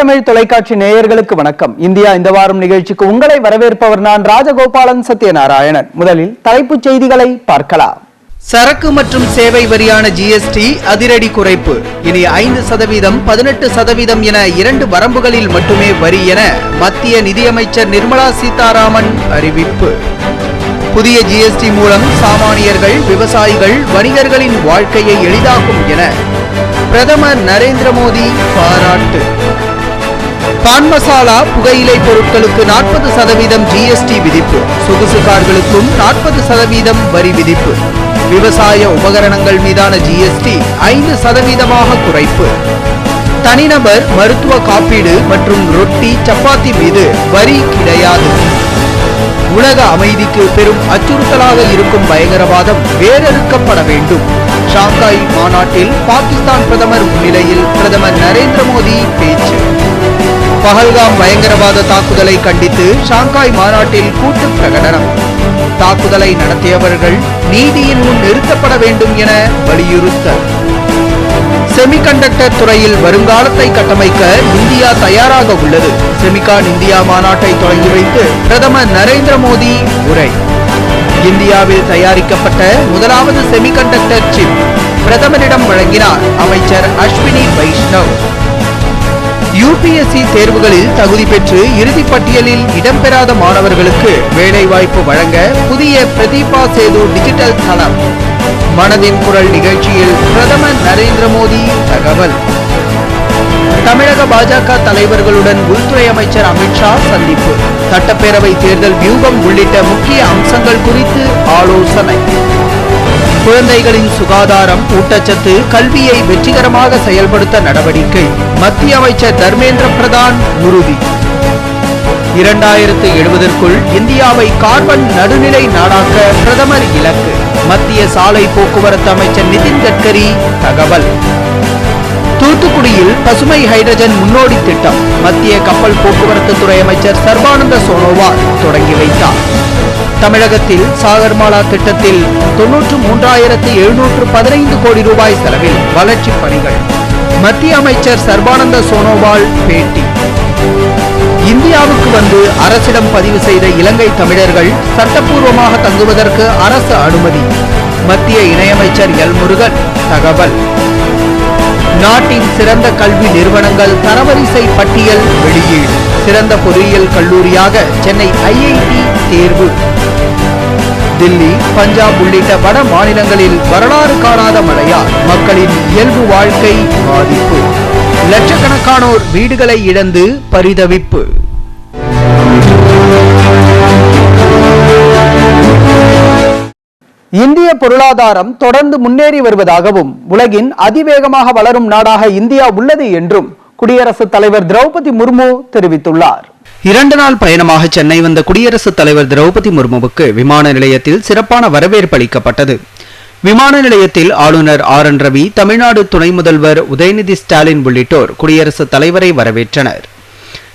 தமிழ் தொலைக்காட்சி நேயர்களுக்கு வணக்கம். இந்தியா இந்த வாரம் நிகழ்ச்சிக்கு உங்களை வரவேற்பவர் நான் ராஜகோபாலன் சத்யநாராயணன். முதலில் தலைப்புச் செய்திகளை பார்க்கலாம். சரக்கு மற்றும் சேவை வரியான ஜிஎஸ்டி அதிரடி குறைப்பு. இனி ஐந்து சதவீதம் பதினெட்டு சதவீதம் என இரண்டு வரம்புகளில் மட்டுமே வரி என மத்திய நிதியமைச்சர் நிர்மலா சீதாராமன் அறிவிப்பு. புதிய ஜிஎஸ்டி மூலம் சாமானியர்கள் விவசாயிகள் வணிகர்களின் வாழ்க்கையை எளிதாகும் என பிரதமர் நரேந்திர மோடி பாராட்டு. பான் மசாலா புகையிலை பொருட்களுக்கு நாற்பது சதவீதம் ஜிஎஸ்டி விதிப்பு. சொகுசு கார்களுக்கும் நாற்பது சதவீதம் வரி விதிப்பு. விவசாய உபகரணங்கள் மீதான ஜிஎஸ்டி ஐந்து சதவீதமாக குறைப்பு. தனிநபர் மருத்துவ காப்பீடு மற்றும் ரொட்டி சப்பாத்தி மீது வரி கிடையாது. உலக அமைதிக்கு பெரும் அச்சுறுத்தலாக இருக்கும் பயங்கரவாதம் வேறறுக்கப்பட வேண்டும். ஷாங்காய் மாநாட்டில் பாகிஸ்தான் பிரதமர் முன்னிலையில் பிரதமர் நரேந்திர மோடி பேச்சு. பஹல்காம் பயங்கரவாத தாக்குதலை கண்டித்து ஷாங்காய் மாநாட்டில் கூட்டு பிரகடனம். தாக்குதலை நடத்தியவர்கள் நீதியின் முன் நிறுத்தப்பட வேண்டும் என வலியுறுத்தல். செமிகண்டக்டர் துறையில் வருங்காலத்தை கட்டமைக்க இந்தியா தயாராக உள்ளது. செமிகான் இந்தியா மாநாட்டை தொடங்கி வைத்து பிரதமர் நரேந்திர மோடி உரை. இந்தியாவில் தயாரிக்கப்பட்ட முதலாவது செமிகண்டக்டர் சிப் பிரதமரிடம் வழங்கினார் அமைச்சர் அஸ்வினி வைஷ்ணவ். யுபிஎஸ்சி தேர்வுகளில் தகுதி பெற்று இறுதிப் பட்டியலில் இடம்பெறாத மாணவர்களுக்கு வேலைவாய்ப்பு வழங்க புதிய பிரதீபா சேது டிஜிட்டல் தளம். மனதின் குரல் நிகழ்ச்சியில் பிரதமர் நரேந்திர மோடி தகவல். தமிழக பாஜக தலைவர்களுடன் உள்துறை அமைச்சர் அமித்ஷா சந்திப்பு. சட்டப்பேரவை தேர்தல் வியூகம் உள்ளிட்ட முக்கிய அம்சங்கள் குறித்து ஆலோசனை. குழந்தைகளின் சுகாதாரம் ஊட்டச்சத்து கல்வியை வெற்றிகரமாக செயல்படுத்த நடவடிக்கை. மத்திய அமைச்சர் தர்மேந்திர பிரதான் உறுதி. இரண்டாயிரத்து எழுபதற்குள் இந்தியாவை கார்பன் நடுநிலை நாடாக்க பிரதமர் இலக்கு. மத்திய சாலை போக்குவரத்து அமைச்சர் நிதின் கட்கரி தகவல். தூத்துக்குடியில் பசுமை ஹைட்ரஜன் முன்னோடி திட்டம். மத்திய கப்பல் போக்குவரத்து துறை அமைச்சர் சர்பானந்த சோனோவால் தொடங்கி வைத்தார். தமிழகத்தில் சாகர்மாலா திட்டத்தில் தொன்னூற்று மூன்றாயிரத்து எழுநூற்று பதினைந்து கோடி ரூபாய் செலவில் வளர்ச்சிப் பணிகள். மத்திய அமைச்சர் சர்பானந்த சோனோவால் பேட்டி. இந்தியாவுக்கு வந்து அரசிடம் பதிவு செய்த இலங்கை தமிழர்கள் சட்டப்பூர்வமாக தங்குவதற்கு அரசு அனுமதி. மத்திய இணையமைச்சர் எல் முருகன் தகவல். நாட்டின் சிறந்த கல்வி நிறுவனங்கள் தரவரிசை பட்டியல் வெளியீடு. சிறந்த பொறியியல் கல்லூரியாக சென்னை ஐஐடி தேர்வு. தில்லி பஞ்சாப் உள்ளிட்ட வட மாநிலங்களில் வரலாறு காணாத மழையால் மக்களின் இயல்பு வாழ்க்கை பாதிப்பு. லட்சக்கணக்கானோர் வீடுகளை இழந்து பரிதவிப்பு. இந்திய பொருளாதாரம் தொடர்ந்து முன்னேறி வருவதாகவும் உலகின் அதிவேகமாக வளரும் நாடாக இந்தியா உள்ளது என்றும் குடியரசுத் தலைவர் திரௌபதி முர்மு தெரிவித்துள்ளார். இரண்டு நாள் பயணமாக சென்னை வந்த குடியரசுத் தலைவர் திரௌபதி முர்முவுக்கு விமான நிலையத்தில் சிறப்பான வரவேற்பு அளிக்கப்பட்டது. விமான நிலையத்தில் ஆளுநர் ஆர். என். ரவி தமிழ்நாடு துணை முதல்வர் உதயநிதி ஸ்டாலின் உள்ளிட்டோர் குடியரசுத் தலைவரை வரவேற்றனர்.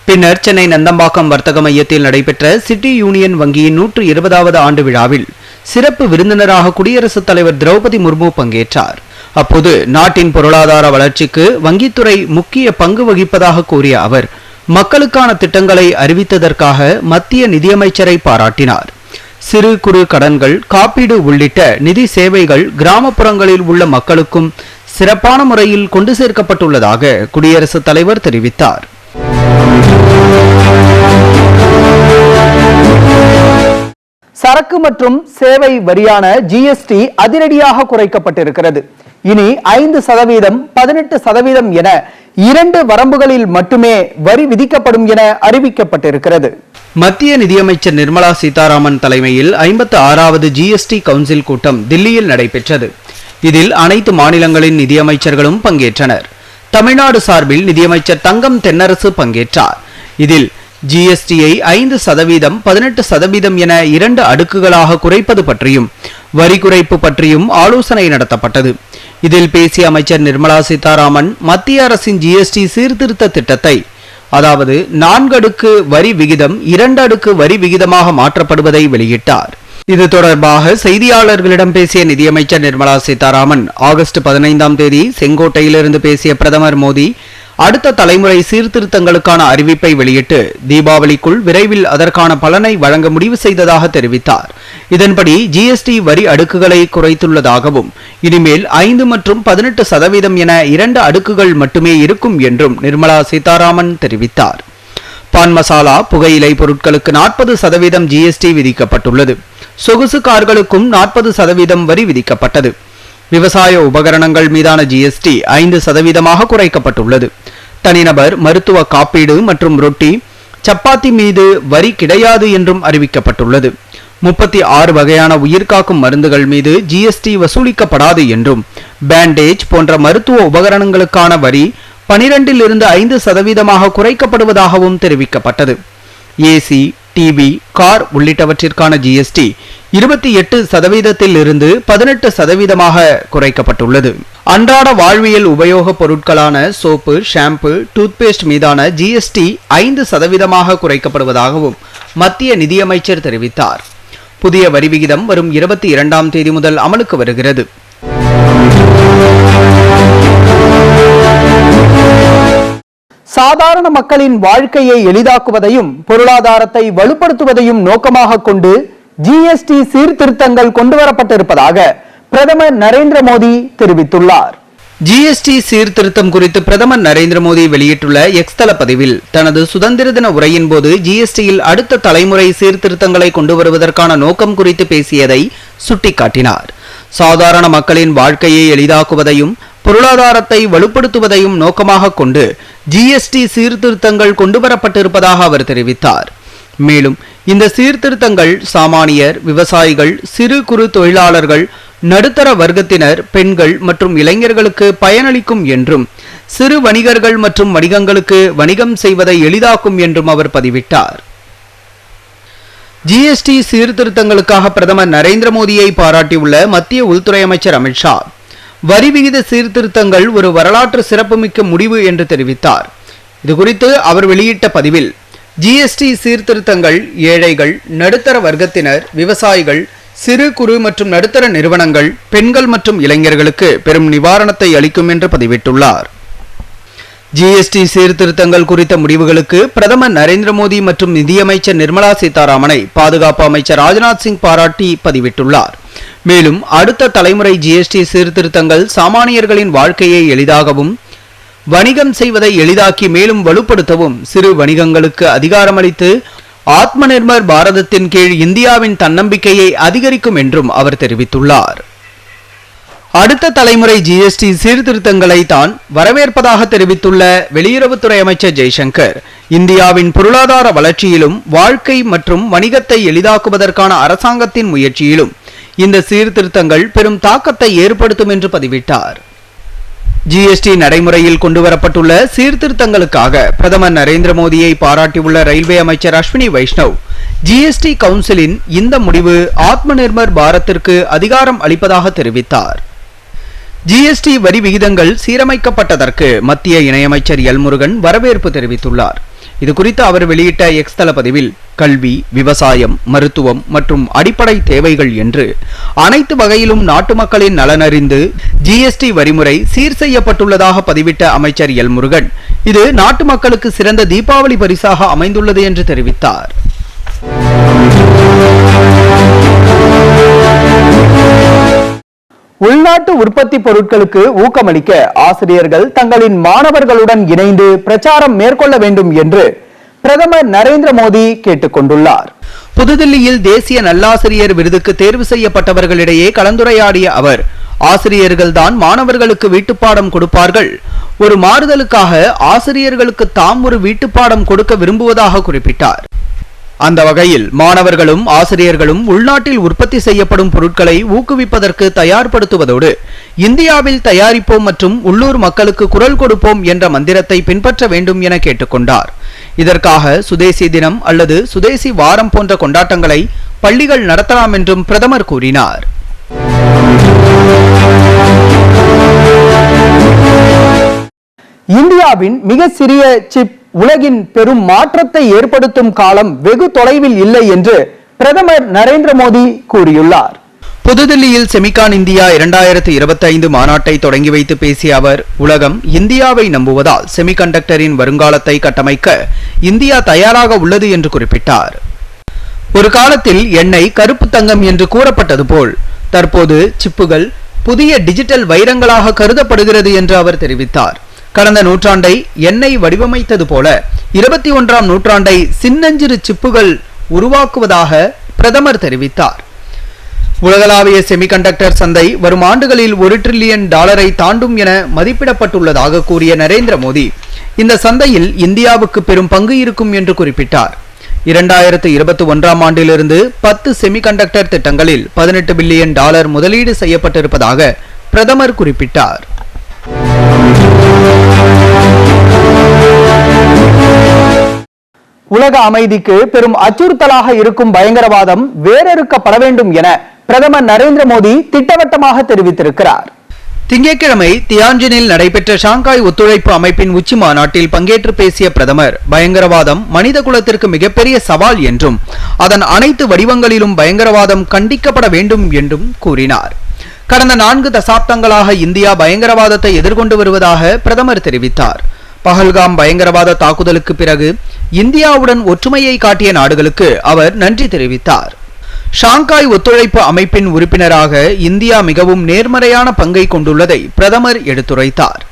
பின்னர் சென்னை நந்தம்பாக்கம் வர்த்தக மையத்தில் நடைபெற்ற சிட்டி யூனியன் வங்கியின் நூற்று இருபதாவது ஆண்டு விழாவில் சிறப்பு விருந்தினராக குடியரசுத் தலைவர் திரௌபதி முர்மு பங்கேற்றார். அப்போது நாட்டின் பொருளாதார வளர்ச்சிக்கு வங்கித்துறை முக்கிய பங்கு வகிப்பதாக கூறிய அவர் மக்களுக்கான திட்டங்களை அறிவித்ததற்காக மத்திய நிதியமைச்சரை பாராட்டினார். சிறு குறு கடன்கள் காப்பீடு உள்ளிட்ட நிதி சேவைகள் கிராமப்புறங்களில் உள்ள மக்களுக்கும் சிறப்பான முறையில் கொண்டு சேர்க்கப்பட்டுள்ளதாக குடியரசுத் தலைவர் தெரிவித்தார். சரக்கு மற்றும் சேவை வரியான ஜிஎஸ்டி அதிரடியாக குறைக்கப்பட்டிருக்கிறது. இனி ஐந்து சதவீதம் பதினெட்டு சதவீதம் என இரண்டு வரம்புகளில் மட்டுமே வரி விதிக்கப்படும் என அறிவிக்கப்பட்டிருக்கிறது. மத்திய நிதியமைச்சர் நிர்மலா சீதாராமன் தலைமையில் ஐம்பத்து ஆறாவது ஜிஎஸ்டி கவுன்சில் கூட்டம் தில்லியில் நடைபெற்றது. இதில் அனைத்து மாநிலங்களின் நிதியமைச்சர்களும் பங்கேற்றனர். தமிழ்நாடு சார்பில் நிதியமைச்சர் தங்கம் தென்னரசு பங்கேற்றார். இதில் ஜிஎஸ்டியை ஐந்து சதவீதம் பதினெட்டு சதவீதம் என இரண்டு அடுக்குகளாக குறைப்பது பற்றியும் வரி குறைப்பு பற்றியும் ஆலோசனை நடத்தப்பட்டது. இதில் பேசிய அமைச்சர் நிர்மலா சீதாராமன் மத்திய அரசின் ஜிஎஸ்டி சீர்திருத்த திட்டத்தை அதாவது நான்கு அடுக்கு வரி விகிதம் இரண்டு அடுக்கு வரி விகிதமாக மாற்றப்படுவதை வெளியிட்டார். இது தொடர்பாக செய்தியாளர்களிடம் பேசிய நிதியமைச்சர் நிர்மலா சீதாராமன் ஆகஸ்ட் பதினைந்தாம் தேதி செங்கோட்டையிலிருந்து பேசிய பிரதமர் மோடி அடுத்த தலைமுறை சீர்திருத்தங்களுக்கான அறிவிப்பை வெளியிட்டு தீபாவளிக்குள் விரைவில் அதற்கான பலனை வழங்க முடிவு செய்ததாக தெரிவித்தார். இதன்படி ஜிஎஸ்டி வரி அடுக்குகளை குறைத்துள்ளதாகவும் இனிமேல் ஐந்து மற்றும் பதினெட்டு சதவீதம் என இரண்டு அடுக்குகள் மட்டுமே இருக்கும் என்றும் நிர்மலா சீதாராமன் தெரிவித்தார். பான் மசாலா புகையிலை பொருட்களுக்கு நாற்பது சதவீதம் ஜிஎஸ்டி விதிக்கப்பட்டுள்ளது. சொகுசு கார்களுக்கும் நாற்பது சதவீதம் வரி விதிக்கப்பட்டது. விவசாய உபகரணங்கள் மீதான ஜிஎஸ்டி ஐந்து சதவீதமாக குறைக்கப்பட்டுள்ளது. தனிநபர் மருத்துவ காப்பீடு மற்றும் ரொட்டி சப்பாத்தி மீது வரி கிடையாது என்றும் அறிவிக்கப்பட்டுள்ளது. முப்பத்தி ஆறு வகையான உயிர்காக்கும் மருந்துகள் மீது ஜிஎஸ்டி வசூலிக்கப்படாது என்றும் பேண்டேஜ் போன்ற மருத்துவ உபகரணங்களுக்கான வரி பனிரெண்டில் இருந்து ஐந்து சதவீதமாக குறைக்கப்படுவதாகவும் தெரிவிக்கப்பட்டது. ஏசி டிவி கார் உள்ளிட்டவற்றிற்கான ஜிஎஸ்டி இருபத்தி எட்டு சதவீதத்தில் இருந்து பதினெட்டு சதவீதமாக குறைக்கப்பட்டுள்ளது. அன்றாட வாழ்வியல் உபயோகப் பொருட்களான சோப்பு ஷாம்பு டூத்பேஸ்ட் மீதான ஜிஎஸ்டி ஐந்து சதவீதமாக குறைக்கப்படுவதாகவும் மத்திய நிதியமைச்சர் தெரிவித்தார். புதிய வரி விகிதம் வரும் இருபத்தி இரண்டாம் தேதி முதல் அமலுக்கு வருகிறது. சாதாரண மக்களின் வாழ்க்கையை எளிதாக்குவதையும் பொருளாதாரத்தை வலுப்படுத்துவதையும் நோக்கமாக கொண்டு ஜிஎஸ்டி சீர்திருத்தங்கள் கொண்டுவரப்பட்டிருப்பதாக பிரதமர் நரேந்திர மோடி தெரிவித்துள்ளார். ஜிஎஸ்டி சீர்திருத்தம் குறித்து பிரதமர் நரேந்திர மோடி வெளியிட்டுள்ள எக்ஸ் தள பதிவில் தனது சுதந்திர தின உரையின் போது ஜிஎஸ்டியில் அடுத்த தலைமுறை சீர்திருத்தங்களை கொண்டு வருவதற்கான நோக்கம் குறித்து பேசியதை சுட்டிக்காட்டினார். சாதாரண மக்களின் வாழ்க்கையை எளிதாக்குவதையும் பொருளாதாரத்தை வலுப்படுத்துவதையும் நோக்கமாக கொண்டு ஜிஎஸ்டி சீர்திருத்தங்கள் கொண்டுவரப்பட்டிருப்பதாக அவர் தெரிவித்தார். மேலும் இந்த சீர்திருத்தங்கள் சாமானியர் விவசாயிகள் சிறு குறு தொழிலாளர்கள் நடுத்தர வர்க்கத்தினர் பெண்கள் மற்றும் இளைஞர்களுக்கு பயனளிக்கும் என்றும் சிறு வணிகர்கள் மற்றும் வணிகங்களுக்கு வணிகம் செய்வதை எளிதாக்கும் என்றும் அவர் பதிவிட்டார். ஜிஎஸ்டி சீர்திருத்தங்களுக்காக பிரதமர் நரேந்திர மோடியை பாராட்டியுள்ள மத்திய உள்துறை அமைச்சர் அமித்ஷா வரி விகித சீர்திருத்தங்கள் ஒரு வரலாற்று சிறப்புமிக்க முடிவு என்று தெரிவித்தார். இதுகுறித்து அவர் வெளியிட்ட பதிவில் ஜிஎஸ்டி சீர்திருத்தங்கள் ஏழைகள் நடுத்தர வர்க்கத்தினர் விவசாயிகள் சிறு குறு மற்றும் நடுத்தர நிறுவனங்கள் பெண்கள் மற்றும் இளைஞர்களுக்கு பெரும் நிவாரணத்தை அளிக்கும் என்று பதிவிட்டுள்ளார். ஜிஎஸ்டி சீர்திருத்தங்கள் குறித்த முடிவுகளுக்கு பிரதமர் நரேந்திர மோடி மற்றும் நிதியமைச்சர் நிர்மலா சீதாராமனை பாதுகாப்பு அமைச்சர் ராஜ்நாத் சிங் பாராட்டி பதிவிட்டுள்ளார். மேலும் அடுத்த தலைமுறை ஜிஎஸ்டி சீர்திருத்தங்கள் சாமானியர்களின் வாழ்க்கையை எளிதாகவும் வணிகம் செய்வதை எளிதாக்கி மேலும் வலுப்படுத்தவும் சிறு வணிகங்களுக்கு அதிகாரமளித்து ஆத்ம நிர்பர் பாரதத்தின் கீழ் இந்தியாவின் தன்னம்பிக்கையை அதிகரிக்கும் என்றும் அவர் தெரிவித்துள்ளார். அடுத்த தலைமுறை ஜிஎஸ்டி சீர்திருத்தங்களை தான் வரவேற்பதாக தெரிவித்துள்ள வெளியுறவுத்துறை அமைச்சர் ஜெய்சங்கர் இந்தியாவின் பொருளாதார வளர்ச்சியிலும் வாழ்க்கை மற்றும் வணிகத்தை எளிதாக்குவதற்கான அரசாங்கத்தின் முயற்சியிலும் இந்த சீர்திருத்தங்கள் பெரும் தாக்கத்தை ஏற்படுத்தும் என்று பதிவிட்டார். ஜிஎஸ்டி நடைமுறையில் கொண்டுவரப்பட்டுள்ள சீர்திருத்தங்களுக்காக பிரதமர் நரேந்திர மோடியை பாராட்டியுள்ள ரயில்வே அமைச்சர் அஸ்வினி வைஷ்ணவ் ஜிஎஸ்டி கவுன்சிலின் இந்த முடிவு ஆத்ம நிர்பர் பாரத்திற்கு அதிகாரம் அளிப்பதாக தெரிவித்தார். ஜிஎஸ்டி வரி விகிதங்கள் சீரமைக்கப்பட்டதற்கு மத்திய இணையமைச்சர் எல் முருகன் வரவேற்பு தெரிவித்துள்ளார். இது குறித்து அவர் வெளியிட்ட எக்ஸ் தள பதிவில் கல்வி விவசாயம் மருத்துவம் மற்றும் அடிப்படை தேவைகள் என்று அனைத்து வகையிலும் நாட்டு மக்களின் நலனறிந்து ஜிஎஸ்டி வரிமுறை சீர் செய்யப்பட்டுள்ளதாக பதிவிட்ட அமைச்சர் எல் முருகன். இது நாட்டு மக்களுக்கு சிறந்த தீபாவளி பரிசாக அமைந்துள்ளது என்று தெரிவித்தார். உள்நாட்டு உற்பத்தி பொருட்களுக்கு ஊக்கமளிக்க ஆசிரியர்கள் தங்களின் மாணவர்களுடன் இணைந்து பிரச்சாரம் மேற்கொள்ள வேண்டும் என்று பிரதமர் நரேந்திர மோடி கேட்டுக்கொண்டுள்ளார். புதுதில்லியில் தேசிய நல்லாசிரியர் விருதுக்கு தேர்வு செய்யப்பட்டவர்களிடையே கலந்துரையாடிய அவர் ஆசிரியர்கள்தான் மாணவர்களுக்கு வீட்டுப்பாடம் கொடுப்பார்கள். ஒரு மாறுதலுக்காக ஆசிரியர்களுக்கு தாம் ஒரு வீட்டுப்பாடம் கொடுக்க விரும்புவதாக குறிப்பிட்டார். அந்த வகையில் மாணவர்களும் ஆசிரியர்களும் உள்நாட்டில் உற்பத்தி செய்யப்படும் பொருட்களை ஊக்குவிப்பதற்கு தயார்படுத்துவதோடு இந்தியாவில் தயாரிப்போம் மற்றும் உள்ளூர் மக்களுக்கு குரல் கொடுப்போம் என்ற மந்திரத்தை பின்பற்ற வேண்டும் என கேட்டுக்கொண்டார். இதற்காக சுதேசி தினம் அல்லது சுதேசி வாரம் போன்ற கொண்டாட்டங்களை பள்ளிகள் நடத்தலாம் என்றும் பிரதமர் கூறினார். இந்தியாவின் மிக சிறிய சிப் உலகின் பெரும் மாற்றத்தை ஏற்படுத்தும் காலம் வெகு தொலைவில் இல்லை என்று பிரதமர் நரேந்திர மோடி கூறியுள்ளார். புதுதில்லியில் செமிகான் இந்தியா இரண்டாயிரத்து இருபத்தைந்து மாநாட்டை தொடங்கி வைத்து பேசிய அவர் உலகம் இந்தியாவை நம்புவதால் செமிகண்டக்டரின் வருங்காலத்தை கட்டமைக்க இந்தியா தயாராக உள்ளது என்று குறிப்பிட்டார். ஒரு காலத்தில் எண்ணெய் கருப்பு தங்கம் என்று கூறப்பட்டது போல் தற்போது சிப்புகள் புதிய டிஜிட்டல் வைரங்களாக கருதப்படுகிறது என்று அவர் தெரிவித்தார். கடந்த நூற்றாண்டை எண்ணெய் வடிவமைத்தது போல இருபத்தி ஒன்றாம் நூற்றாண்டை சின்னஞ்சிறு சிப்புகள் உருவாக்குவதாக பிரதமர் தெரிவித்தார். உலகளாவிய செமிகண்டக்டர் சந்தை வரும் ஆண்டுகளில் ஒரு டிரில்லியன் டாலரை தாண்டும் என மதிப்பிடப்பட்டுள்ளதாக கூறிய நரேந்திர மோடி இந்த சந்தையில் இந்தியாவுக்கு பெரும் பங்கு இருக்கும் என்று குறிப்பிட்டார். இரண்டாயிரத்து இருபத்தி ஒன்றாம் ஆண்டிலிருந்து பத்து செமிகண்டக்டர் திட்டங்களில் பதினெட்டு பில்லியன் டாலர் முதலீடு செய்யப்பட்டிருப்பதாக பிரதமர் குறிப்பிட்டார். உலக அமைதிக்கு பெரும் அச்சுறுத்தலாக இருக்கும் பயங்கரவாதம் வேறறுக்கப்பட வேண்டும் என பிரதமர் நரேந்திர மோடி திட்டவட்டமாக தெரிவித்திருக்கிறார். திங்கட்கிழமை தியான்ஜினில் நடைபெற்ற ஷாங்காய் ஒத்துழைப்பு அமைப்பின் உச்சி மாநாட்டில் பங்கேற்று பேசிய பிரதமர் பயங்கரவாதம் மனித குலத்திற்கு மிகப்பெரிய சவால் என்றும் அதன் அனைத்து வடிவங்களிலும் பயங்கரவாதம் கண்டிக்கப்பட வேண்டும் என்றும் கூறினார். கடந்த நான்கு தசாப்தங்களாக இந்தியா பயங்கரவாதத்தை எதிர்கொண்டு வருவதாக பிரதமர் தெரிவித்தார். பஹல்காம் பயங்கரவாத தாக்குதலுக்கு பிறகு இந்தியாவுடன் ஒற்றுமையை காட்டிய நாடுகளுக்கு அவர் நன்றி தெரிவித்தார். ஷாங்காய் ஒத்துழைப்பு அமைப்பின் உறுப்பினராக இந்தியா மிகவும் நேர்மறையான பங்கை கொண்டுள்ளதை பிரதமர் எடுத்துரைத்தார்.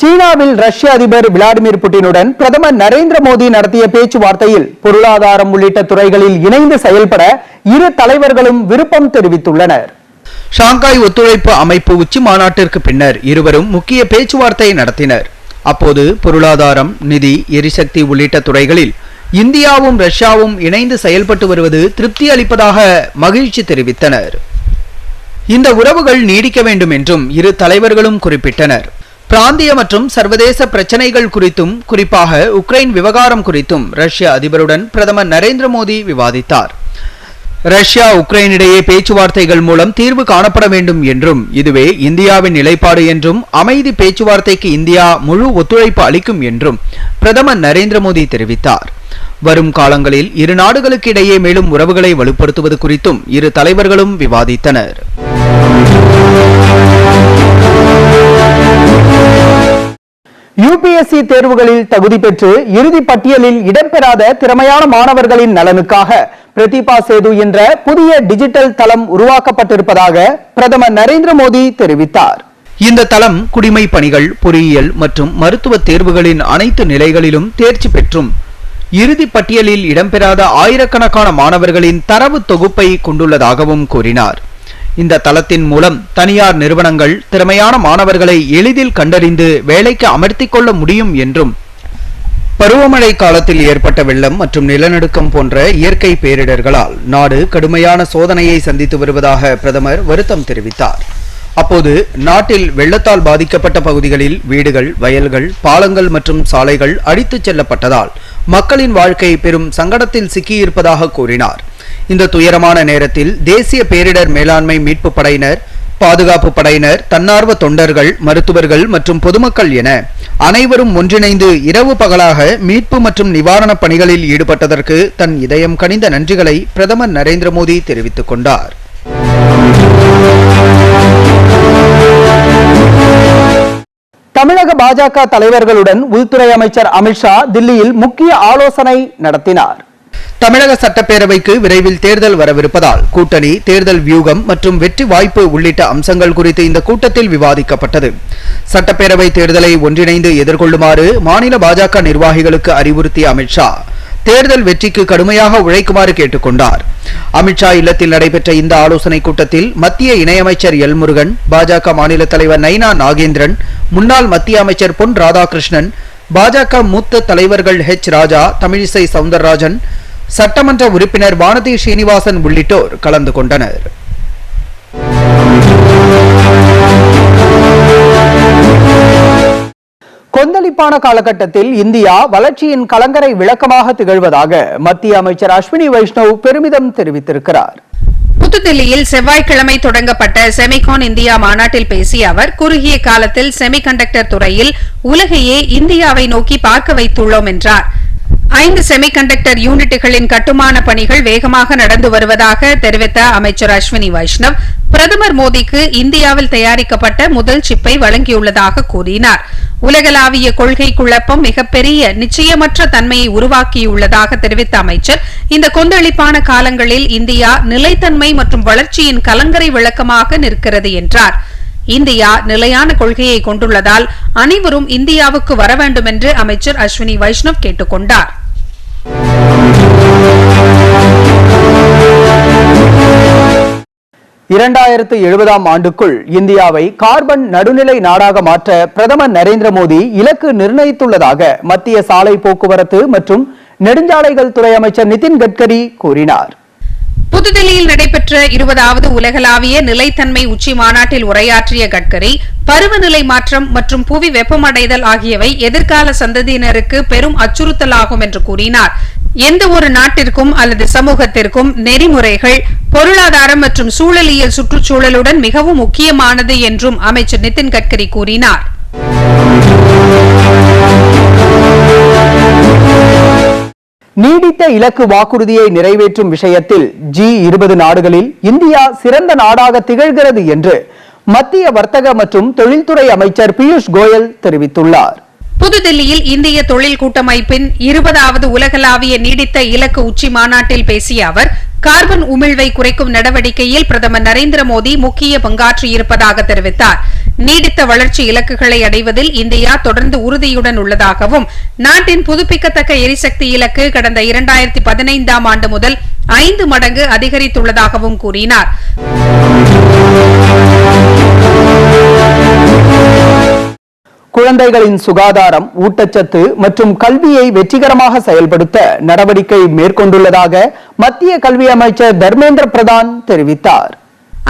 சீனாவில் ரஷ்ய அதிபர் விளாடிமிர் புட்டினுடன் பிரதமர் நரேந்திர மோடி நடத்திய பேச்சுவார்த்தையில் பொருளாதாரம் உள்ளிட்ட துறைகளில் இணைந்து செயல்பட இரு தலைவர்களும் விருப்பம் தெரிவித்துள்ளனர். ஷாங்காய் ஒத்துழைப்பு அமைப்பு உச்சி மாநாட்டிற்கு பின்னர் இருவரும் முக்கிய பேச்சுவார்த்தை நடத்தினர். அப்போது பொருளாதாரம் நிதி எரிசக்தி உள்ளிட்ட துறைகளில் இந்தியாவும் ரஷ்யாவும் இணைந்து செயல்பட்டு வருவது திருப்தி அளிப்பதாக மகிழ்ச்சி தெரிவித்தனர். இந்த உறவுகள் நீடிக்க வேண்டும் என்றும் இரு தலைவர்களும் குறிப்பிட்டனர். பிராந்திய மற்றும் சர்வதேச பிரச்சனைகள் குறித்தும் குறிப்பாக உக்ரைன் விவகாரம் குறித்தும் ரஷ்ய அதிபருடன் பிரதமர் நரேந்திர மோடி விவாதித்தார். ரஷ்யா உக்ரைன் இடையே பேச்சுவார்த்தைகள் மூலம் தீர்வு காணப்பட வேண்டும் என்றும் இதுவே இந்தியாவின் நிலைப்பாடு என்றும் அமைதி பேச்சுவார்த்தைக்கு இந்தியா முழு ஒத்துழைப்பு அளிக்கும் என்றும் பிரதமர் நரேந்திர மோடி தெரிவித்தார். வரும் காலங்களில் இரு நாடுகளுக்கு இடையே மேலும் உறவுகளை வலுப்படுத்துவது குறித்தும் இரு தலைவர்களும் விவாதித்தனர். யுபிஎஸ்சி தேர்வுகளில் தகுதி பெற்று இறுதி பட்டியலில் இடம்பெறாத திறமையான மாணவர்களின் நலனுக்காக பிரதிபா சேது என்ற புதிய டிஜிட்டல் தளம் உருவாக்கப்பட்டிருப்பதாக பிரதமர் நரேந்திர மோடி தெரிவித்தார். இந்த தளம் குடிமை பணிகள் பொறியியல் மற்றும் மருத்துவ தேர்வுகளின் அனைத்து நிலைகளிலும் தேர்ச்சி பெற்றும். இறுதி பட்டியலில் இடம்பெறாத ஆயிரக்கணக்கான மாணவர்களின் தரவு தொகுப்பை கொண்டுள்ளதாகவும் கூறினார். இந்த தளத்தின் மூலம் தனியார் நிறுவனங்கள் திறமையான மாணவர்களை எளிதில் கண்டறிந்து வேலைக்கு அமர்த்திக் கொள்ள முடியும் என்றும் பருவமழை காலத்தில் ஏற்பட்ட வெள்ளம் மற்றும் நிலநடுக்கம் போன்ற இயற்கை பேரிடர்களால் நாடு கடுமையான சோதனையை சந்தித்து வருவதாக பிரதமர் வருத்தம் தெரிவித்தார். அப்போது நாட்டில் வெள்ளத்தால் பாதிக்கப்பட்ட பகுதிகளில் வீடுகள் வயல்கள் பாலங்கள் மற்றும் சாலைகள் அடித்துச் செல்லப்பட்டதால் மக்களின் வாழ்க்கை பெரும் சங்கடத்தில் சிக்கியிருப்பதாக கூறினார். இந்த துயரமான நேரத்தில் தேசிய பேரிடர் மேலாண்மை மீட்பு படையினர் பாதுகாப்பு படையினர் தன்னார்வ தொண்டர்கள் மருத்துவர்கள் மற்றும் பொதுமக்கள் என அனைவரும் ஒன்றிணைந்து இரவு பகலாக மீட்பு மற்றும் நிவாரணப் பணிகளில் ஈடுபட்டதற்கு தன் இதயம் கனிந்த நன்றிகளை பிரதமர் நரேந்திர மோடி தெரிவித்துக் கொண்டார். தமிழக பாஜக தலைவர்களுடன் உள்துறை அமைச்சர் அமித்ஷா தில்லியில் முக்கிய ஆலோசனை நடத்தினார். தமிழக சட்டப்பேரவைக்கு விரைவில் தேர்தல் வரவிருப்பதால் கூட்டணி தேர்தல் வியூகம் மற்றும் வெற்றி வாய்ப்பு உள்ளிட்ட அம்சங்கள் குறித்து இந்த கூட்டத்தில் விவாதிக்கப்பட்டது. சட்டப்பேரவை தேர்தலை ஒன்றிணைந்து எதிர்கொள்ளுமாறு மாநில பாஜக நிர்வாகிகளுக்கு அறிவுறுத்திய அமித்ஷா தேர்தல் வெற்றிக்கு கடுமையாக உழைக்குமாறு கேட்டுக்கொண்டார். அமித்ஷா இல்லத்தில் நடைபெற்ற இந்த ஆலோசனைக் கூட்டத்தில் மத்திய இணையமைச்சர் எல் முருகன் பாஜக மாநில தலைவர் நைனா நாகேந்திரன் முன்னாள் மத்திய அமைச்சர் பொன் ராதாகிருஷ்ணன் பாஜக மூத்த தலைவர்கள் ஹெச் ராஜா தமிழிசை சவுந்தரராஜன் சட்டமன்ற உறுப்பினர் வானதி ஸ்ரீனிவாசன் உள்ளிட்டோர் கலந்து கொண்டனர். கொந்தளிப்பான காலகட்டத்தில் இந்தியா வளர்ச்சியின் கலங்கரை விளக்கமாக திகழ்வதாக மத்திய அமைச்சர் அஸ்வினி வைஷ்ணவ் பெருமிதம் தெரிவித்திருக்கிறார். புதுதில்லியில் செவ்வாய்க்கிழமை தொடங்கப்பட்ட செமிகான் இந்தியா மாநாட்டில் பேசிய அவர் குறுகிய காலத்தில் செமிகண்டக்டர் துறையில் உலகையே இந்தியாவை நோக்கி பார்க்க வைத்துள்ளோம் என்றார். ஐந்து செமிகண்டக்டர் யூனிட்டுகளின் கட்டுமான பணிகள் வேகமாக நடந்து வருவதாக தெரிவித்த அமைச்சர் அஸ்வினி வைஷ்ணவ் பிரதமர் மோடிக்கு இந்தியாவில் தயாரிக்கப்பட்ட முதல் சிப்பை வழங்கியுள்ளதாக கூறினார். உலகளாவிய கொள்கை குழப்பம் மிகப்பெரிய நிச்சயமற்ற தன்மையை உருவாக்கியுள்ளதாக தெரிவித்த அமைச்சர் இந்த கொந்தளிப்பான காலங்களில் இந்தியா நிலைத்தன்மை மற்றும் வளர்ச்சியின் கலங்கரை விளக்கமாக நிற்கிறது என்றார். இந்தியா நிலையான கொள்கையை கொண்டுள்ளதால் அனைவரும் இந்தியாவுக்கு வர வேண்டும் என்று அமைச்சர் அஸ்வினி வைஷ்ணவ் கேட்டுக்கொண்டார். இரண்டாயிரத்து எழுபதாம் ஆண்டுக்குள் இந்தியாவை கார்பன் நடுநிலை நாடாக மாற்ற பிரதமர் நரேந்திர மோடி இலக்கு நிர்ணயித்துள்ளதாக மத்திய சாலை போக்குவரத்து மற்றும் நெடுஞ்சாலைகள் துறை அமைச்சர் நிதின் கட்கரி கூறினார். புதுதில்லியில் நடைபெற்ற இருபதாவது உலகளாவிய நிலைத்தன்மை உச்சி மாநாட்டில் உரையாற்றிய கட்கரி பருவநிலை மாற்றம் மற்றும் புவி வெப்பமடைதல் ஆகியவை எதிர்கால சந்ததியினருக்கு பெரும் அச்சுறுத்தலாகும் என்று கூறினார். எந்த ஒரு நாட்டிற்கும் அல்லது சமூகத்திற்கும் நெறிமுறைகள் பொருளாதாரம் மற்றும் சூழலியல் சுற்றுச்சூழலுடன் மிகவும் முக்கியமானது என்றும் அமைச்சர் நிதின் கட்கரி கூறினார். நீடித்த இலக்கு வாக்குறுதியை நிறைவேற்றும் விஷயத்தில் ஜி இருபது நாடுகளில் இந்தியா சிறந்த நாடாக திகழ்கிறது என்று மத்திய வர்த்தக மற்றும் தொழில்துறை அமைச்சர் பியூஷ் கோயல் தெரிவித்துள்ளார். புதுதில்லியில் இந்திய தொழில் கூட்டமைப்பின் இருபதாவது உலகளாவிய நீடித்த இலக்கு உச்சி மாநாட்டில் பேசிய அவர் கார்பன் உமிழ்வை குறைக்கும் நடவடிக்கையில் பிரதமர் நரேந்திர மோடி முக்கிய பங்காற்றியிருப்பதாக தெரிவித்தார். நீடித்த வளர்ச்சி இலக்குகளை அடைவதில் இந்தியா தொடர்ந்து உறுதியுடன் உள்ளதாகவும் நாட்டின் புதுப்பிக்கத்தக்க எரிசக்தி இலக்கு கடந்த இரண்டாயிரத்தி பதினைந்தாம் ஆண்டு முதல் ஐந்து மடங்கு அதிகரித்துள்ளதாகவும் கூறினார். குழந்தைகளின் சுகாதாரம் ஊட்டச்சத்து மற்றும் கல்வியை வெற்றிகரமாக செயல்படுத்த நடவடிக்கை மேற்கொண்டுள்ளதாக மத்திய கல்வி அமைச்சர் தர்மேந்திர பிரதான் தெரிவித்தார்.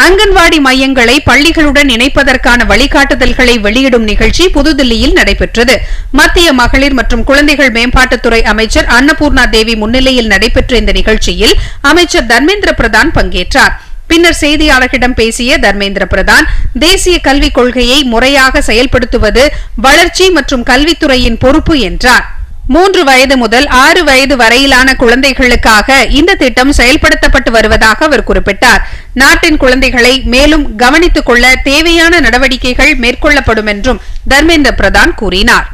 அங்கன்வாடி மையங்களை பள்ளிகளுடன் இணைப்பதற்கான வழிகாட்டுதல்களை வெளியிடும் நிகழ்ச்சி புதுதில்லியில் நடைபெற்றது. மத்திய மகளிர் மற்றும் குழந்தைகள் மேம்பாட்டுத்துறை அமைச்சர் அன்னபூர்ணா தேவி முன்னிலையில் நடைபெற்ற இந்த நிகழ்ச்சியில் அமைச்சர் தர்மேந்திர பிரதான் பங்கேற்றார். பின்னர் செய்தியாளர்களிடம் பேசிய தர்மேந்திர பிரதான் தேசிய கல்விக் கொள்கையை முறையாக செயல்படுத்துவது வளர்ச்சி மற்றும் கல்வித்துறையின் பொறுப்பு என்றார். மூன்று வயது முதல் ஆறு வயது வரையிலான குழந்தைகளுக்காக இந்த திட்டம் செயல்படுத்தப்பட்டு வருவதாக அவர் குறிப்பிட்டார். நாட்டின் குழந்தைகளை மேலும் கவனித்துக் கொள்ள தேவையான நடவடிக்கைகள் மேற்கொள்ளப்படும் என்றும் தர்மேந்திர பிரதான் கூறினார்.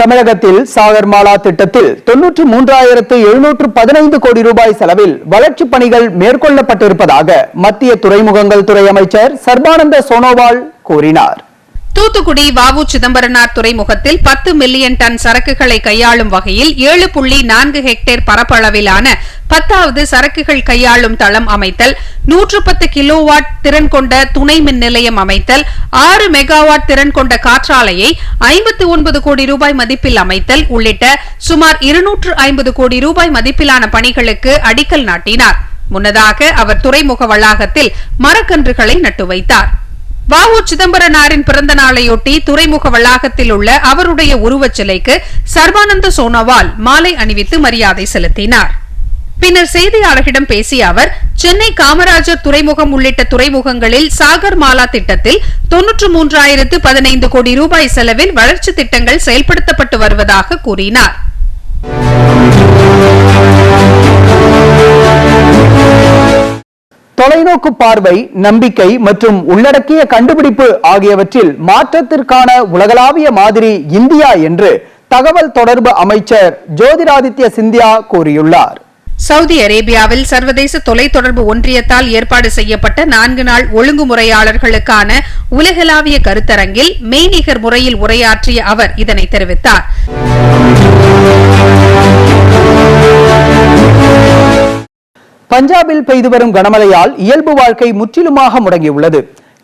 தமிழகத்தில் சாகர்மாலா திட்டத்தில் தொன்னூற்று மூன்றாயிரத்து எழுநூற்று பதினைந்து கோடி ரூபாய் செலவில் வளர்ச்சிப் பணிகள் மேற்கொள்ளப்பட்டிருப்பதாக மத்திய துறைமுகங்கள் துறை அமைச்சர் சர்பானந்த சோனோவால் கூறினார். தூத்துக்குடி வாவு சிதம்பரனார் துறைமுகத்தில் பத்து மில்லியன் டன் சரக்குகளை கையாளும் வகையில் ஏழு புள்ளி நான்கு ஹெக்டேர் பரப்பளவிலான பத்தாவது சரக்குகள் கையாளும் தளம் அமைத்தல் நூற்று பத்து கிலோவாட் திறன் கொண்ட துணை மின் நிலையம் அமைத்தல் ஆறு மெகாவாட் திறன் கொண்ட காற்றாலையை ஐம்பத்தி ஒன்பது கோடி ரூபாய் மதிப்பில் அமைத்தல் உள்ளிட்ட சுமார் இருநூற்று ஐம்பது கோடி ரூபாய் மதிப்பிலான பணிகளுக்கு அடிக்கல் நாட்டினார். முன்னதாக அவர் துறைமுக வளாகத்தில் மரக்கன்றுகளை நட்டு வைத்தார். வவு சிதம்பரனாரின் பிறந்த நாளையொட்டி துறைமுக வளாகத்தில் உள்ள அவருடைய உருவச் சிலைக்கு சர்வானந்த சோனோவால் மாலை அணிவித்து மரியாதை செலுத்தினார். பின்னர் செய்தியாளர்களிடம் பேசிய அவர் சென்னை காமராஜர் துறைமுகம் உள்ளிட்ட துறைமுகங்களில் சாகர் மாலா திட்டத்தில் தொன்னூற்று மூன்றாயிரத்து பதினைந்து கோடி ரூபாய் செலவில் வளர்ச்சி திட்டங்கள் செயல்படுத்தப்பட்டு வருவதாக கூறினார். தொலைநோக்கு பார்வை நம்பிக்கை மற்றும் உள்ளடக்கிய கண்டுபிடிப்பு ஆகியவற்றில் மாற்றத்திற்கான உலகளாவிய மாதிரி இந்தியா என்று தகவல் தொடர்பு அமைச்சர் ஜோதிராதித்ய சிந்தியா கூறியுள்ளார். சவுதி அரேபியாவில் சர்வதேச தொலைத்தொடர்பு ஒன்றியத்தால் ஏற்பாடு செய்யப்பட்ட நான்கு நாள் ஒழுங்குமுறையாளர்களுக்கான உலகளாவிய கருத்தரங்கில் மெய்நிகர் முறையில் உரையாற்றிய அவர் இதனை தெரிவித்தார். பஞ்சாபில் பெய்து வரும் கனமழையால் இயல்பு வாழ்க்கை முற்றிலுமாக முடங்கியுள்ளது.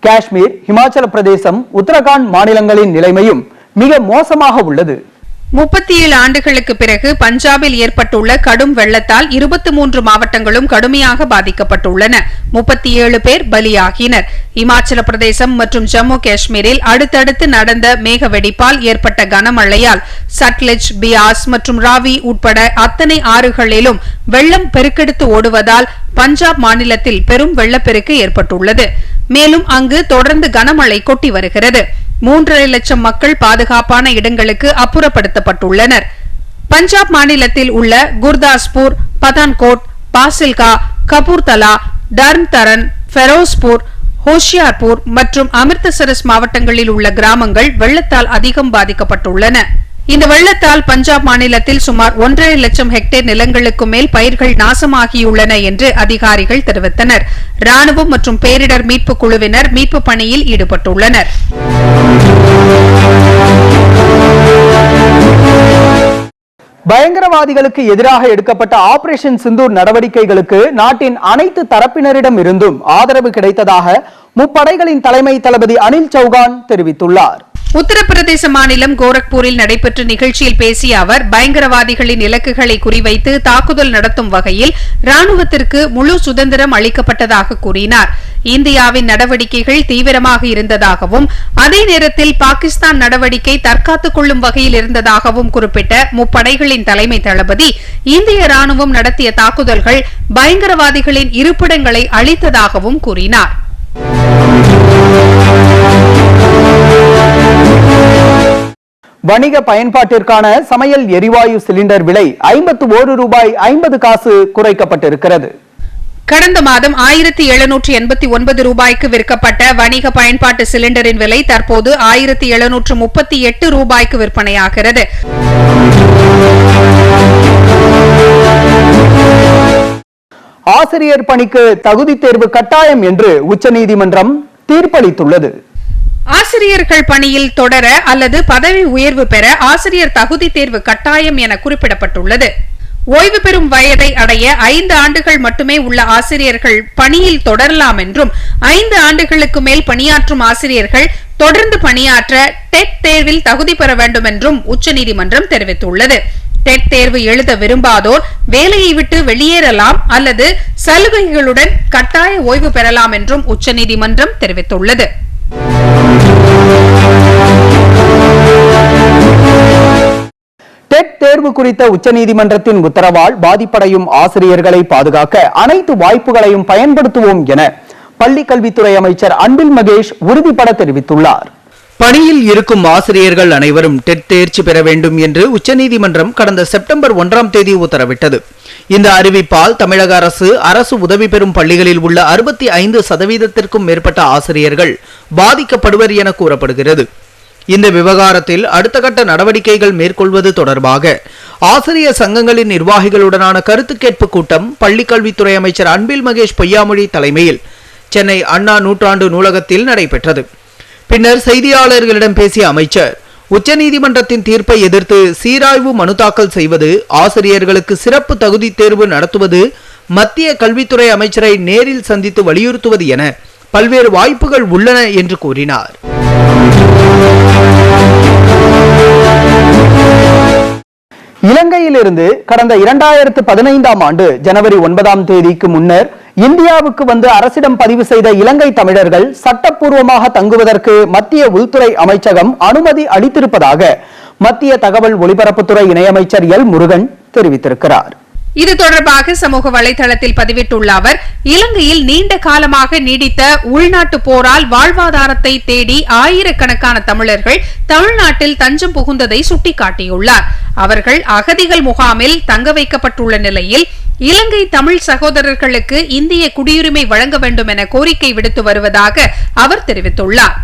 காஷ்மீர் ஹிமாச்சல பிரதேசம் உத்தரகாண்ட் மாநிலங்களின் நிலைமையும் மிக மோசமாக உள்ளது. முப்பத்தி ஏழு ஆண்டுகளுக்கு பிறகு பஞ்சாபில் ஏற்பட்டுள்ள கடும் வெள்ளத்தால் இருபத்தி மூன்று மாவட்டங்களும் கடுமையாக பாதிக்கப்பட்டுள்ளன. முப்பத்தி ஏழு பேர் பலியாகினர். இமாச்சல பிரதேசம் மற்றும் ஜம்மு காஷ்மீரில் அடுத்தடுத்து நடந்த மேக வெடிப்பால் ஏற்பட்ட கனமழையால் சட்லெஜ் பியாஸ் மற்றும் ராவி உட்பட அத்தனை ஆறுகளிலும் வெள்ளம் பெருக்கெடுத்து ஓடுவதால் பஞ்சாப் மாநிலத்தில் பெரும் வெள்ளப்பெருக்கு ஏற்பட்டுள்ளது. மேலும் அங்கு தொடர்ந்து கனமழை கொட்டி வருகிறது. மூன்றரை லட்சம் மக்கள் பாதுகாப்பான இடங்களுக்கு அப்புறப்படுத்தப்பட்டுள்ளனர். பஞ்சாப் மாநிலத்தில் உள்ள குர்தாஸ்பூர் பதான்கோட் பாசில்கா கபூர்தலா தர்ம்தரன் ஃபெரோஸ்பூர் ஹோஷியார்பூர் மற்றும் அமிர்தசரஸ் மாவட்டங்களில் உள்ள கிராமங்கள் வெள்ளத்தால் அதிகம் பாதிக்கப்பட்டுள்ளன. இந்த வெள்ளத்தால் பஞ்சாப் மாநிலத்தில் சுமார் ஒன்றரை லட்சம் ஹெக்டேர் நிலங்களுக்கு மேல் பயிர்கள் நாசமாகியுள்ளன என்று அதிகாரிகள் தெரிவித்தனர். ராணுவம் மற்றும் பேரிடர் மீட்பு குழுவினர் மீட்பு பணியில் ஈடுபட்டுள்ளனர். பயங்கரவாதிகளுக்கு எதிராக எடுக்கப்பட்ட ஆபரேஷன் சிந்தூர் நடவடிக்கைகளுக்கு நாட்டின் அனைத்து தரப்பினரிடம் இருந்தும் ஆதரவு கிடைத்ததாக முப்படைகளின் தலைமை தளபதி அனில் சௌகான் தெரிவித்துள்ளார். உத்தரப்பிரதேச மாநிலம் கோரக்பூரில் நடைபெற்ற நிகழ்ச்சியில் பேசிய அவர் பயங்கரவாதிகளின் இலக்குகளை குறிவைத்து தாக்குதல் நடத்தும் வகையில் ராணுவத்திற்கு முழு சுதந்திரம் அளிக்கப்பட்டதாக கூறினார். இந்தியாவின் நடவடிக்கைகள் தீவிரமாக இருந்ததாகவும் அதே நேரத்தில் பாகிஸ்தான் நடவடிக்கை தற்காத்துக் கொள்ளும் வகையில் இருந்ததாகவும் குறிப்பிட்ட முப்படைகளின் தலைமை தளபதி இந்திய ராணுவம் நடத்திய தாக்குதல்கள் பயங்கரவாதிகளின் இருப்பிடங்களை அளித்ததாகவும் கூறினார். வணிக பயன்பாட்டிற்கான சமையல் எரிவாயு சிலிண்டர் விலை ஐம்பத்து ஒரு ரூபாய் ஐம்பது காசு குறைக்கப்பட்டிருக்கிறது. கடந்த மாதம் ஆயிரத்தி எழுநூற்று எண்பத்தி ஒன்பது ரூபாய்க்கு விற்கப்பட்ட வணிக பயன்பாட்டு சிலிண்டரின் விலை தற்போது ஆயிரத்தி எழுநூற்று முப்பத்தி எட்டு ரூபாய்க்கு விற்பனையாகிறது. ஆசிரியர் பணிக்கு தகுதி தேர்வு கட்டாயம் என்று உச்சநீதிமன்றம் தீர்ப்பளித்துள்ளது. ஆசிரியர்கள் பணியில் தொடர அல்லது பதவி உயர்வு பெற ஆசிரியர் தகுதி தேர்வு கட்டாயம் என குறிப்பிடப்பட்டுள்ளது. ஓய்வு பெறும் வயதை அடைய ஐந்து ஆண்டுகள் மட்டுமே உள்ள ஆசிரியர்கள் பணியில் தொடரலாம் என்றும் ஐந்து ஆண்டுகளுக்கு மேல் பணியாற்றும் ஆசிரியர்கள் தொடர்ந்து பணியாற்ற டெட் தேர்வில் தகுதி பெற வேண்டும் என்றும் உச்சநீதிமன்றம் தெரிவித்துள்ளது. டெட் தேர்வு எழுத விரும்பாதோர் வேலையை விட்டு வெளியேறலாம் அல்லது சலுகைகளுடன் கட்டாய ஓய்வு பெறலாம் என்றும் உச்சநீதிமன்றம் தெரிவித்துள்ளது. தேர்வு குறித்த உச்சநீதிமன்றத்தின் உத்தரவால் பாதிப்படையும் ஆசிரியர்களை பாதுகாக்க அனைத்து வாய்ப்புகளையும் பயன்படுத்துவோம் என பள்ளிக் கல்வித்துறை அமைச்சர் அன்பில் மகேஷ் உறுதிபட தெரிவித்துள்ளார். பணியில் இருக்கும் ஆசிரியர்கள் அனைவரும் டெட் தேர்ச்சி பெற வேண்டும் என்று உச்சநீதிமன்றம் கடந்த செப்டம்பர் ஒன்றாம் தேதி உத்தரவிட்டது. இந்த அறிவிப்பால் தமிழக அரசு அரசு உதவி பெறும் பள்ளிகளில் உள்ள அறுபத்தி ஐந்து சதவீதத்திற்கும் மேற்பட்ட ஆசிரியர்கள் பாதிக்கப்படுவர் என கூறப்படுகிறது. இந்த விவகாரத்தில் அடுத்த கட்ட நடவடிக்கைகள் மேற்கொள்வது தொடர்பாக ஆசிரியர் சங்கங்களின் நிர்வாகிகளுடனான கருத்து கேட்பு கூட்டம் பள்ளிக்கல்வித்துறை அமைச்சர் அன்பில் மகேஷ் பொய்யாமொழி தலைமையில் சென்னை அண்ணா நூற்றாண்டு நூலகத்தில் நடைபெற்றது. பின்னர் செய்தியாளர்களிடம் பேசிய அமைச்சர் உச்சநீதிமன்றத்தின் தீர்ப்பை எதிர்த்து சீராய்வு மனு தாக்கல் செய்வது ஆசிரியர்களுக்கு சிறப்பு தகுதி தேர்வு நடத்துவது மத்திய கல்வித்துறை அமைச்சரை நேரில் சந்தித்து வலியுறுத்துவது என பல்வேறு வாய்ப்புகள் உள்ளன என்று கூறினார். இலங்கையிலிருந்து கடந்த இரண்டாயிரத்து பதினைந்தாம் ஆண்டு ஜனவரி ஒன்பதாம் தேதிக்கு முன்னர் இந்தியாவுக்கு வந்து அரசிடம் பதிவு செய்த இலங்கை தமிழர்கள் சட்டப்பூர்வமாக தங்குவதற்கு மத்திய உள்துறை அமைச்சகம் அனுமதி அளித்திருப்பதாக மத்திய தகவல் ஒலிபரப்புத்துறை இணையமைச்சர் எல் முருகன் தெரிவித்திருக்கிறார். இது தொடர்பாக சமூக வலைதளத்தில் பதிவிட்டுள்ள அவர் இலங்கையில் நீண்ட காலமாக நீடித்த உள்நாட்டு போரால் வாழ்வாதாரத்தை தேடி ஆயிரக்கணக்கான தமிழர்கள் தமிழ்நாட்டில் தஞ்சம் புகுந்ததை சுட்டிக்காட்டியுள்ளார். அவர்கள் அகதிகள் முகாமில் தங்க வைக்கப்பட்டுள்ள நிலையில் இலங்கை தமிழ் சகோதரர்களுக்கு இந்திய குடியுரிமை வழங்க வேண்டும் என கோரிக்கை விடுத்து வருவதாக அவர் தெரிவித்துள்ளார்.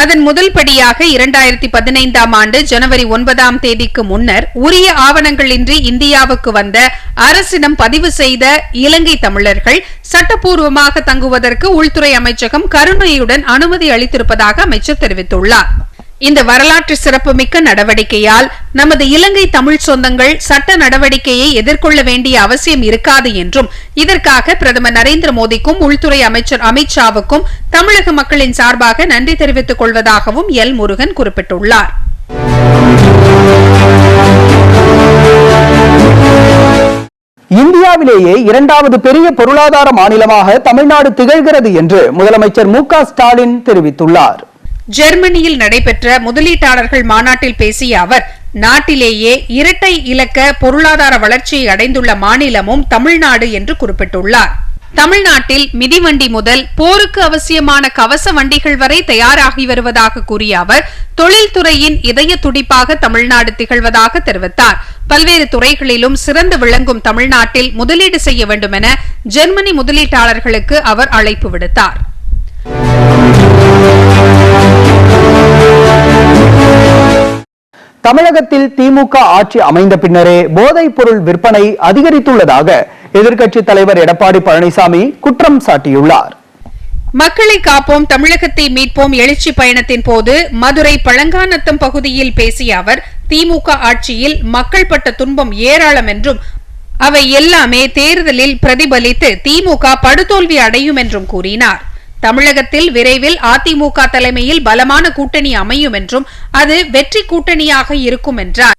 அதன் முதல் படியாக இரண்டாயிரத்தி பதினைந்தாம் ஆண்டு ஜனவரி ஒன்பதாம் தேதிக்கு முன்னர் உரிய ஆவணங்களின்றி இந்தியாவுக்கு வந்த அரசிடம் பதிவு செய்த இலங்கை தமிழர்கள் சட்டப்பூர்வமாக தங்குவதற்கு உள்துறை அமைச்சகம் கருணையுடன் அனுமதி அளித்திருப்பதாக அமைச்சர் தெரிவித்துள்ளார். இந்த வரலாற்று சிறப்புமிக்க நடவடிக்கையால் நமது இலங்கை தமிழ் சொந்தங்கள் சட்ட நடவடிக்கையை எதிர்கொள்ள வேண்டிய அவசியம் இருக்காது என்றும் இதற்காக பிரதமர் நரேந்திர மோடிக்கும் உள்துறை அமைச்சர் அமித்ஷாவுக்கும் தமிழக மக்களின் சார்பாக நன்றி தெரிவித்துக் கொள்வதாகவும் எல் முருகன் குறிப்பிட்டுள்ளார். இந்தியாவிலேயே இரண்டாவது பெரிய பொருளாதார மாநிலமாக தமிழ்நாடு திகழ்கிறது என்று முதலமைச்சர் மு க ஸ்டாலின் தெரிவித்துள்ளார். ஜெர்மனியில் நடைபெற்ற முதலீட்டாளர்கள் மாநாட்டில் பேசிய அவர் நாட்டிலேயே இரட்டை இலக்க பொருளாதார வளர்ச்சியை அடைந்துள்ள மாநிலமும் தமிழ்நாடு என்று குறிப்பிட்டுள்ளார். தமிழ்நாட்டில் மிதிவண்டி முதல் போருக்கு அவசியமான கவச வண்டிகள் வரை தயாராகி வருவதாக கூறிய அவர் தொழில்துறையின் இதய துடிப்பாக தமிழ்நாடு திகழ்வதாக தெரிவித்தார். பல்வேறு துறைகளிலும் சிறந்து விளங்கும் தமிழ்நாட்டில் முதலீடு செய்ய வேண்டும் என ஜெர்மனி முதலீட்டாளர்களுக்கு அவர் அழைப்பு விடுத்தார். தமிழகத்தில் திமுக ஆட்சி அமைந்த பின்னரே போதைப் பொருள் விற்பனை அதிகரித்துள்ளதாக எதிர்க்கட்சித் தலைவர் எடப்பாடி பழனிசாமி குற்றம் சாட்டியுள்ளார். மக்களை காப்போம் தமிழகத்தை மீட்போம் எழுச்சி பயணத்தின் போது மதுரை பழங்கானத்தம் பகுதியில் பேசிய அவர் திமுக ஆட்சியில் மக்கள் பட்ட துன்பம் ஏராளம் என்றும் அவை எல்லாமே தேர்தலில் பிரதிபலித்து திமுக படுதோல்வி அடையும் என்றும் கூறினார். தமிழகத்தில் விரைவில் அதிமுக தலைமையில் பலமான கூட்டணி அமையும் என்றும் அது வெற்றி கூட்டணியாக இருக்கும் என்றார்.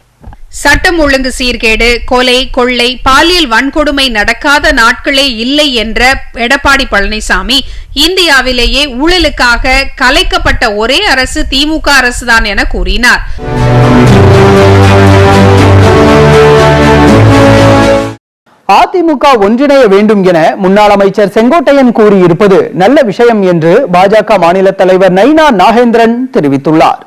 சட்டம் ஒழுங்கு சீர்கேடு கொலை கொள்ளை பாலியல் வன்கொடுமை நடக்காத நாட்களே இல்லை என்ற எடப்பாடி பழனிசாமி இந்தியாவிலேயே ஊழலுக்காக கலைக்கப்பட்ட ஒரே அரசு திமுக அரசுதான் என கூறினார். அதிமுக ஒன்றிணைய வேண்டும் என முன்னாள் அமைச்சர் செங்கோட்டையன் கூறியிருப்பது நல்ல விஷயம் என்று பாஜக மாநில தலைவர் நைனா நாகேந்திரன் தெரிவித்துள்ளார்.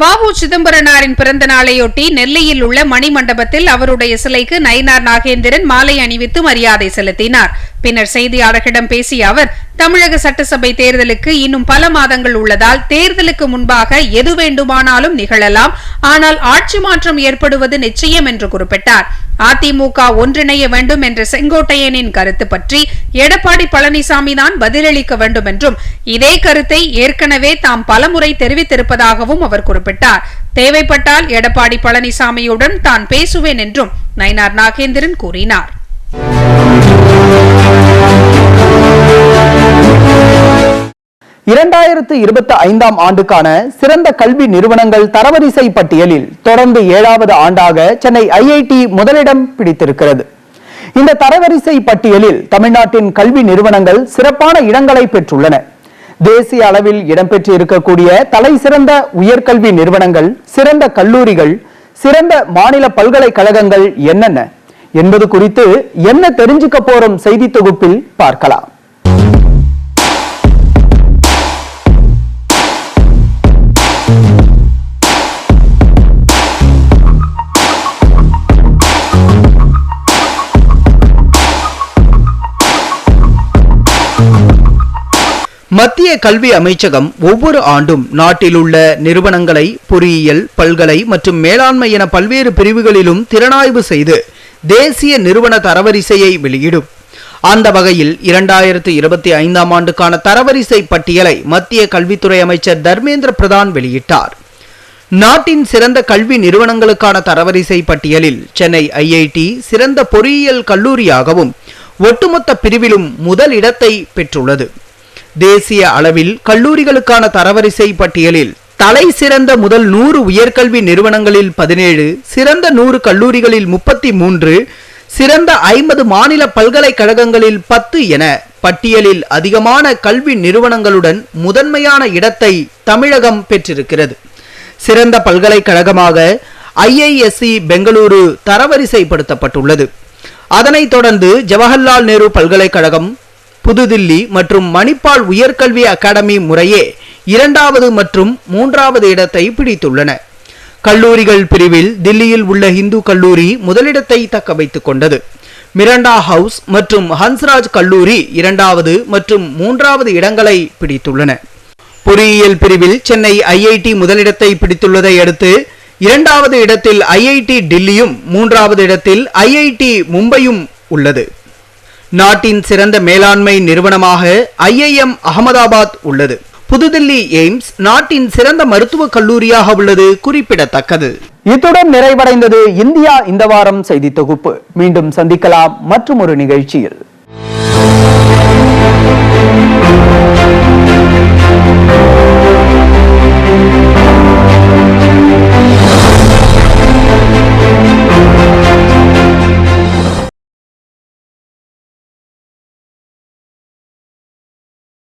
வாவு சிதம்பரனாரின் பிறந்த நாளையொட்டி நெல்லையில் உள்ள மணிமண்டபத்தில் அவருடைய சிலைக்கு நயினார் நாகேந்திரன் மாலை அணிவித்து மரியாதை செலுத்தினார். பின்னர் செய்தியாளர்களிடம் பேசிய அவர் தமிழக சட்டசபை தேர்தலுக்கு இன்னும் பல மாதங்கள் உள்ளதால் தேர்தலுக்கு முன்பாக எது வேண்டுமானாலும் நிகழலாம் ஆனால் ஆட்சி மாற்றம் ஏற்படுவது நிச்சயம் என்று குறிப்பிட்டார். அதிமுக ஒன்றிணைய வேண்டும் என்ற செங்கோட்டையனின் கருத்து பற்றி எடப்பாடி பழனிசாமி தான் பதிலளிக்க வேண்டும் என்றும் இதே கருத்தை ஏற்கனவே தாம் பலமுறை தெரிவித்திருப்பதாகவும் அவர் குறிப்பிட்டார். தேவைப்பட்டால் எடப்பாடி பழனிசாமியுடன் தான் பேசுவேன் என்றும் நயினார் நாகேந்திரன் கூறினார். இரண்டாயிரத்து இருபத்தி ஐந்தாம் ஆண்டுக்கான சிறந்த கல்வி நிறுவனங்கள் தரவரிசை பட்டியலில் தொடர்ந்து ஏழாவது ஆண்டாக சென்னை ஐஐடி முதலிடம் பிடித்திருக்கிறது. இந்த தரவரிசை பட்டியலில் தமிழ்நாட்டின் கல்வி நிறுவனங்கள் சிறப்பான இடங்களை பெற்றுள்ளன. தேசிய அளவில் இடம்பெற்று இருக்கக்கூடிய தலை சிறந்த உயர்கல்வி நிறுவனங்கள் சிறந்த கல்லூரிகள் சிறந்த மாநில பல்கலைக்கழகங்கள் என்னென்ன? என்பது குறித்து என்ன தெரிஞ்சுக்க போறோம் செய்தி தொகுப்பில் பார்க்கலாம். மத்திய கல்வி அமைச்சகம் ஒவ்வொரு ஆண்டும் நாட்டில் உள்ள நிறுவனங்களை பொறியியல் பல்கலை மற்றும் மேலாண்மை என பல்வேறு பிரிவுகளிலும் திறனாய்வு செய்து தேசிய நிறுவன தரவரிசையை வெளியிடும். அந்த வகையில் இரண்டாயிரத்து இருபத்தி ஐந்தாம் ஆண்டுக்கான தரவரிசை பட்டியலை மத்திய கல்வித்துறை அமைச்சர் தர்மேந்திர பிரதான் வெளியிட்டார். நாட்டின் சிறந்த கல்வி நிறுவனங்களுக்கான தரவரிசை பட்டியலில் சென்னை ஐஐடி சிறந்த பொறியியல் கல்லூரியாகவும் ஒட்டுமொத்த பிரிவிலும் முதல் இடத்தை பெற்றுள்ளது. தேசிய அளவில் கல்லூரிகளுக்கான தரவரிசை பட்டியலில் தலை சிறந்த முதல் நூறு உயர்கல்வி நிறுவனங்களில் பதினேழு சிறந்த நூறு கல்லூரிகளில் முப்பத்தி மூன்று சிறந்த ஐம்பது மாநில பல்கலைக்கழகங்களில் பத்து என பட்டியலில் அதிகமான கல்வி நிறுவனங்களுடன் முதன்மையான இடத்தை தமிழகம் பெற்றிருக்கிறது. சிறந்த பல்கலைக்கழகமாக ஐஐஎஸ்சி பெங்களூரு தரவரிசைப்படுத்தப்பட்டுள்ளது. அதனைத் தொடர்ந்து ஜவஹர்லால் நேரு பல்கலைக்கழகம் புதுதில்லி மற்றும் மணிப்பால் உயர்கல்வி அகாடமி முறையே இரண்டாவது மற்றும் மூன்றாவது இடத்தை பிடித்துள்ளன. கல்லூரிகள் பிரிவில் தில்லியில் உள்ள இந்து கல்லூரி முதலிடத்தை தக்க வைத்துக் கொண்டது. மிரண்டா ஹவுஸ் மற்றும் ஹன்ஸ்ராஜ் கல்லூரி இரண்டாவது மற்றும் மூன்றாவது இடங்களை பிடித்துள்ளன. பொறியியல் பிரிவில் சென்னை ஐஐடி முதலிடத்தை பிடித்துள்ளதை அடுத்து இரண்டாவது இடத்தில் ஐஐடி டில்லியும் மூன்றாவது இடத்தில் ஐஐடி மும்பையும் உள்ளது. நாட்டின் சிறந்த மேலாண்மை நிறுவனமாக ஐஐஎம் அகமதாபாத் உள்ளது. புதுதில்லி எய்ம்ஸ் நாட்டின் சிறந்த மருத்துவக் கல்லூரியாக உள்ளது குறிப்பிடத்தக்கது. இத்துடன் நிறைவடைந்தது இந்தியா இந்த வாரம் செய்தி தொகுப்பு. மீண்டும் சந்திக்கலாம் மற்றும் ஒரு நிகழ்ச்சியில்.